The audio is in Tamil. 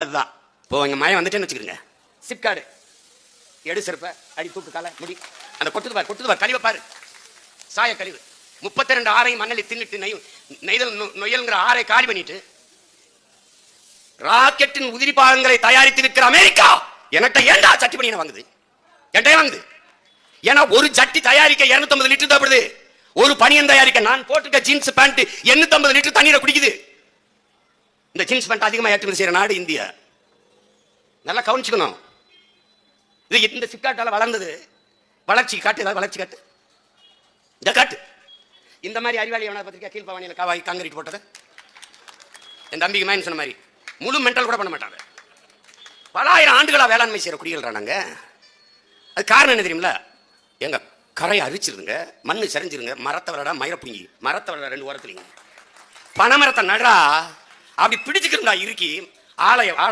அதுதான் இப்போ இங்கே மழை வந்துட்டேன்னு வச்சுக்கிறீங்க சிப்காடு எடு செருப்ப அடி தூக்கு காலை முடி. அந்த கொட்டுது பாரு கொட்டுது பாரு கழிவை பாரு. சாய கழிவு. முப்பத்தி ரெண்டு ஆறையும் மண்ணலி தின்னுட்டு நெய் நெய்தல் நொ- நொய்யல்ங்கிற ஆறை காலி பண்ணிட்டு ராக்கெட்டின் உதிரி பாகங்களை தயாரித்திருக்கிற அமெரிக்கா! என்கிட்ட ஏன்டா சட்டி பண்ணி வாங்குது? என்கிட்ட வாங்குது? ஏன்னா ஒரு ஜட்டி தயாரிக்க 250 லிட்டர் தேவைப்படுது ஒரு பனியன் தயாரிக்க நான் போட்டிருக்க ஜீன்ஸ் பேண்ட் 850 லிட்டர் தண்ணீரை குடிக்குது. இந்த ஜீன்ஸ் பேண்ட் அதிகமாக ஏற்றுமதி செய்கிற நாடு இந்தியா. நல்லா கவனிச்சுக்கணும். இது இந்த சிக்காட்டால் வளர்ந்தது. வளர்ச்சி காட்டு ஏதாவது வளர்ச்சி காட்டு? இந்த காட்டு. இந்த மாதிரி அறிவாளி எவனா பத்திரிக்கா கீழ்பவானியில் காவாய் காங்கிரீட் போட்டது. என் தம்பிக்கு மேன் சொன்ன மாதிரி. முழு மென்டல் கூட பண்ண மாட்டாங்க பல ஆயிரம் ஆண்டுகளாக வேளாண்மை செய்கிற குடிகள்ரா நாங்கள் அது காரணம் என்ன தெரியுமில எங்கள் கரையை அரிச்சிருதுங்க மண் சரிஞ்சிருங்க. மரத்தை வரடா மயிரை புங்கி மரத்தை வரடா ரெண்டு ஓரத்துலீங்க பனைமரத்தை நடா அப்படி பிடிச்சுக்கிறா இருக்கி ஆலய ஆல